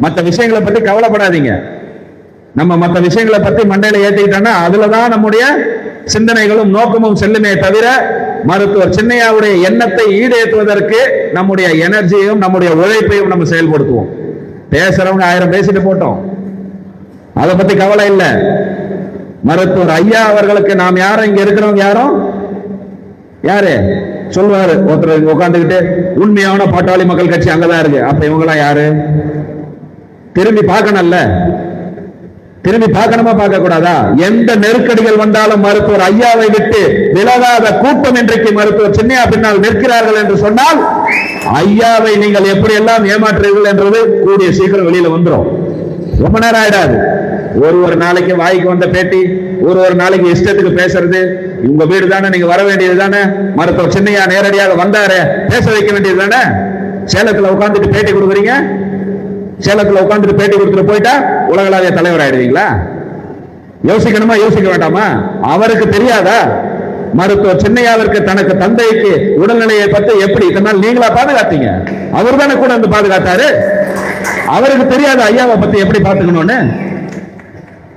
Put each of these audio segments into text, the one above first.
மற்ற விஷயங்களை பத்தி கவலைப்படாதீங்க. நம்ம மற்ற விஷயங்களை பத்தி மண்டையில ஏத்திக்கிட்டோம்னா அதுலதான் நம்முடைய சிந்தனைகளும் நோக்கமும் செல்லுமே தவிர மருத்துவர் சின்னையாவுடைய எண்ணத்தை ஈடேற்றுவதற்கு நம்முடைய எனர்ஜியும் நம்முடைய உழைப்பையும் நம்ம செயல்படுத்துவோம். பேசுறவங்க ஆயிரம் பேசிட்டு போட்டோம். அதை பத்தி கவலை இல்லை. மருத்துவர் ஐயா அவர்களுக்கு நாம் யாரும் இங்க இருக்கிறவங்க யாரும் யாரு? சொல்லுவாரு. ஒருத்தர் உட்காந்துக்கிட்டு உண்மையான பாட்டாளி மக்கள் கட்சி அங்கதான் இருக்கு. அப்ப இவங்கெல்லாம் யாரு? திரும்பி பார்க்கணும்ல? திரும்பி பார்க்கணுமா பார்க்க கூடாதா எந்த நெருக்கடிகள் வந்தாலும் மருத்துவர் ஐயாவை விட்டு விலகாத கூட்டம் இன்றைக்கு மருத்துவர் சின்னையா பின்னால் நிற்கிறார்கள் என்று சொன்னால் ஐயாவை நீங்கள் எப்படி எல்லாம் ஏமாற்றுவீர்கள் என்றது கூடிய சீக்கிரம் வெளியில வந்துடும் ரொம்ப நேரம் ஆயிடாது. ஒரு ஒரு நாளைக்கு வாய்க்கு வந்த பேட்டி ஒரு ஒரு நாளைக்கு இஷ்டத்துக்கு பேசுறது உங்க வீடு தானே நீங்க வர வேண்டியது தானே மருத்துவர் சின்னையா நேரடியாக வந்தாரு பேச வைக்க வேண்டியது தானே? சேலத்துல உட்காந்துட்டு பேட்டி கொடுக்குறீங்க? சேலத்தில் உட்காந்துட்டு பேட்டி கொடுத்துட்டு போயிட்டா உலகளாவிய தலைவர் ஆயிடுவீங்களா? யோசிக்கணுமா? யோசிக்க வேண்டாமா? அவருக்கு தெரியாதா? மருத்துவர் சென்னையாவிற்கு தனக்கு தந்தைக்கு உடல்நிலையை பத்தி எப்படி இதனால் நீங்களா பாதுகாத்தீங்க? அவர் தானே கூட வந்து பாதுகாத்தாரு. அவருக்கு தெரியாத ஐயாவை பத்தி எப்படி பாத்துக்கணும்னு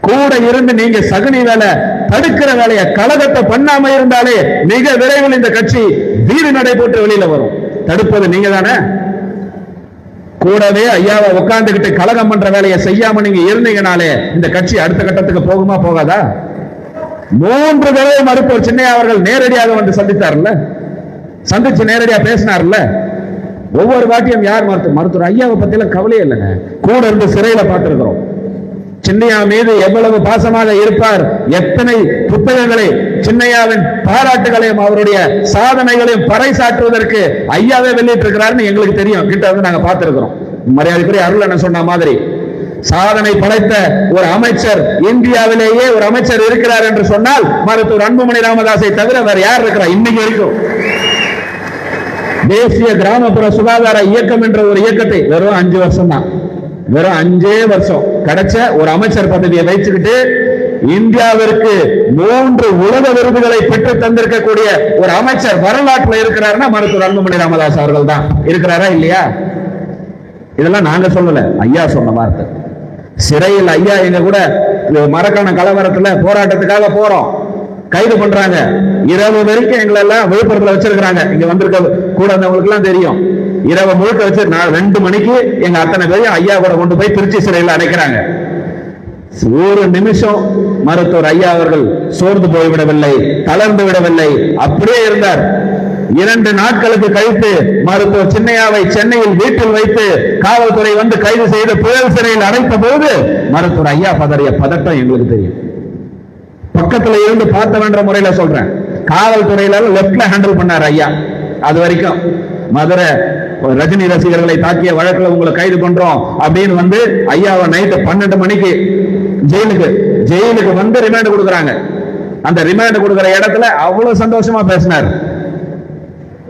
கூட இருந்து நீங்க சகுனி வேலை தடுக்கிற வேலையை கழகத்தை பண்ணாம இருந்தாலே மிக விரைவில் இந்த கட்சி வீடு நடைபெற்று வெளியில வரும். தடுப்பது நீங்க தானே கூடவே ஐயாவை உட்கார்ந்துகிட்டு கலகம் பண்ற வேலையை செய்யாம நீங்க இருந்தீங்கனாலே இந்த கட்சி அடுத்த கட்டத்துக்கு போகுமா போகாதா? மூன்று தடவை மருத்துவர் சின்னையா அவர்கள் நேரடியாக வந்து சந்தித்தார்ல. சந்திச்சு நேரடியா பேசினார்ல. ஒவ்வொரு வாட்டியும் யார் மருத்துவ மருத்துவர் ஐயாவை பத்தியெல்லாம் கவலையே இல்லைங்க. கூட இருந்து சிறையில பார்த்திருக்கிறோம். சின்னையா மீது எவ்வளவு பாசமாக இருப்பார்? எத்தனை புத்தகங்களை சின்னையாவின் பாராட்டுகளையும் அவருடைய சாதனைகளையும் பறைசாற்றுவதற்கு ஐயாவே வெளியிட்டிருக்கிறார்னு எங்களுக்கு தெரியும். கிட்ட வந்து நாங்க பார்த்திருக்கிறோம். மரியாதைக்குரிய அருள் என்ன சொன்ன மாதிரி சாதனை படைத்த ஒரு அமைச்சர் இந்தியாவிலேயே ஒரு அமைச்சர் இருக்கிறார் என்று சொன்னால் மருத்துவர் அன்புமணி ராமதாஸை தவிர வேற யார் இருக்கிறார் இன்னைக்கு வரைக்கும். தேசிய கிராமப்புற சுகாதார இயக்கம் என்ற ஒரு இயக்கத்தை வெறும் அஞ்சு வருஷம் தான் வெறும் அஞ்சே வருஷம். கிடைச்ச ஒரு அமைச்சர் பதவியை வைச்சுக்கிட்டு இந்தியாவிற்கு மூன்று உலக விருதுகளை பெற்று தந்திருக்கக்கூடிய ஒரு அமைச்சர் வரலாற்றுல இருக்கிறாருன்னா மருத்துவர் அன்புமணி ராமதாஸ் அவர்கள் தான். இருக்கிறாரா இல்லையா? இதெல்லாம் நாங்க சொல்லல. ஐயா சொன்ன வார்த்தை. சிறையில் ஐயா எங்க கூட மரக்கான கலவரத்துல போராட்டத்துக்காக போறோம். கைது பண்றாங்க. இரவு வரைக்கும் எங்களை எல்லாம் விழுப்புரத்துல வச்சிருக்கிறாங்க. இங்க வந்திருக்க கூட வந்தவங்களுக்கு எல்லாம் தெரியும். இரவு முழுக்க வச்சு நான் ரெண்டு மணிக்கு எங்க அத்தனை பேரையும் ஐயா கூட கொண்டு போய் திருச்சி சிறையில் அடைக்கிறாங்க. ஒரு நிமிஷம் மருத்துவர் ஐயா அவர்கள் சோர்ந்து போய்விடவில்லை தளர்ந்து விடவில்லை அப்படியே இருந்தார். இரண்டு நாட்களுக்கு கழித்து மருத்துவர் சின்னையாவை சென்னையில் வீட்டில் வைத்து காவல்துறை வந்து கைது செய்து புயல் சிறையில் அடைத்த போது மருத்துவர் ஐயா பதறிய பதட்டம் எங்களுக்கு தெரியும். பக்கத்துல இருந்து பார்த்தவன்ற முறையில சொல்றேன். காவல்துறையில லெப்ட்ல ஹேண்டில் பண்ணார் ஐயா. அது வரைக்கும் மதுரை ரஜினி ரசிகர்களை தாக்கிய வழக்குல உங்களை கைது பண்றோம் அப்படின்னு வந்து ஐயாவை நைட்டு பன்னெண்டு மணிக்கு ஜெயிலுக்கு ஜெயிலுக்கு வந்து ரிமாண்ட் கொடுக்குறாங்க. அந்த ரிமாண்ட் கொடுக்குற இடத்துல அவ்வளவு சந்தோஷமா பேசினார்.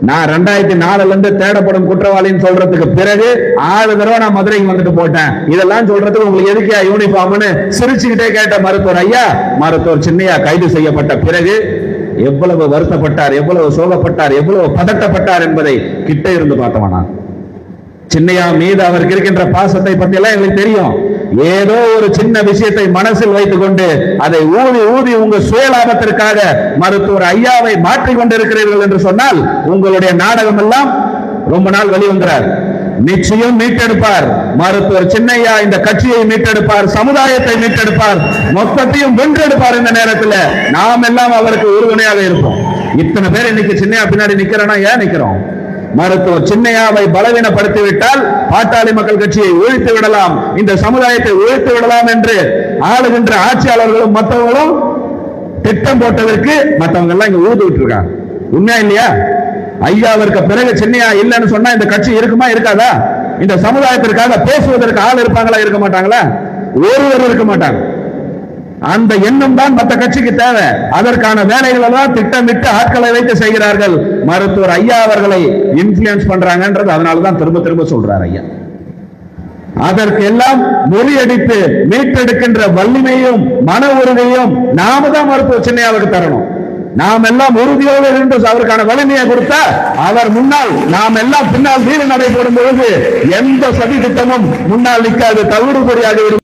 நான் ரெண்டாயிரத்தி நாலுல இருந்து தேடப்படும் குற்றவாளின்னு சொல்றதுக்கு பிறகு ஆறு தடவை நான் மதுரைக்கு வந்துட்டு போட்டேன் இதெல்லாம் சொல்றதுக்கு உங்களுக்கு எதுக்கியா யூனிஃபார்ம்னு சிரிச்சுக்கிட்டே கேட்ட மருத்துவர் ஐயா மருத்துவர் சின்னையா கைது செய்யப்பட்ட பிறகு எவ்வளவு வருத்தப்பட்டார் எவ்வளவு சோகப்பட்டார் எவ்வளவு பதட்டப்பட்டார் என்பதை கிட்ட இருந்து பார்த்தவன்? நான் சின்னையா மீது அவருக்கு இருக்கின்ற பாசத்தை பத்தி எல்லாம் எங்களுக்கு தெரியும். ஏதோ ஒரு சின்ன விஷயத்தை மனசில் வைத்துக் கொண்டு அதை ஊதி ஊதி உங்க சுயலாபத்திற்காக மருத்துவர் ஐயாவை மாற்றிக் கொண்டிருக்கிறீர்கள் என்று சொன்னால் உங்களுடைய நாடகம் எல்லாம் ரொம்ப நாள் வெளிவந்தார். நிச்சயம் மீட்டெடுப்பார். மருத்துவர் சின்னையா இந்த கட்சியை மீட்டெடுப்பார் சமுதாயத்தை மீட்டெடுப்பார் மொத்தத்தையும் வென்றெடுப்பார் இந்த நேரத்தில். நாம் எல்லாம் அவருக்கு உறுதுணையாக இருப்போம். இத்தனை பேர் இன்னைக்கு சின்னையா பின்னாடி நிக்கிறோம்னா ஏன் நிக்கிறோம்? மருத்துவர் சின்னையாவை பலவீனப்படுத்தி விட்டால் பாட்டாளி மக்கள் கட்சியை ஒழித்து விடலாம். இந்த சமுதாயத்தை ஒழித்து விடலாம் என்று ஆளுகின்ற ஆட்சியாளர்களும் மற்றவங்களும் திட்டம் போட்டதற்கு மற்றவங்க எல்லாம் இங்க ஊது விட்டு இருக்காங்க. உண்மையா இல்லையா? ஐயாவிற்கு பிறகு சின்னையா இல்லைன்னு சொன்னா இந்த கட்சி இருக்குமா இருக்காதா? இந்த சமுதாயத்திற்காக பேசுவதற்கு ஆள் இருப்பாங்களா இருக்க மாட்டாங்களா? ஒருவர் இருக்க மாட்டாங்க. அந்த எண்ணம் தான் மற்ற கட்சிக்கு தேவை. அதற்கான வேலைகளை தான் திட்டமிட்டு ஆட்களை வைத்து செய்கிறார்கள். மருத்துவர் ஐயா அவர்களை இன்ஃபுளுன்ஸ் பண்றாங்கன்றது அதனாலதான் திரும்ப திரும்ப சொல்றார் ஐயா. அதற்கு எல்லாம் முறியடித்து மீட்டெடுக்கின்ற வலிமையும் மன உறுதியும் நாம தான் மருத்துவர் சென்னையாவுக்கு தரணும். நாம் எல்லாம் உறுதியோடு இருந்து அவருக்கான வலிமையை கொடுத்த அவர் முன்னால் நாம் எல்லாம் பின்னால் வீடு நடைபெறும் பொழுது எந்த சதி திட்டமும் முன்னால் நிற்காது தவிடுபடியாகிவிடும்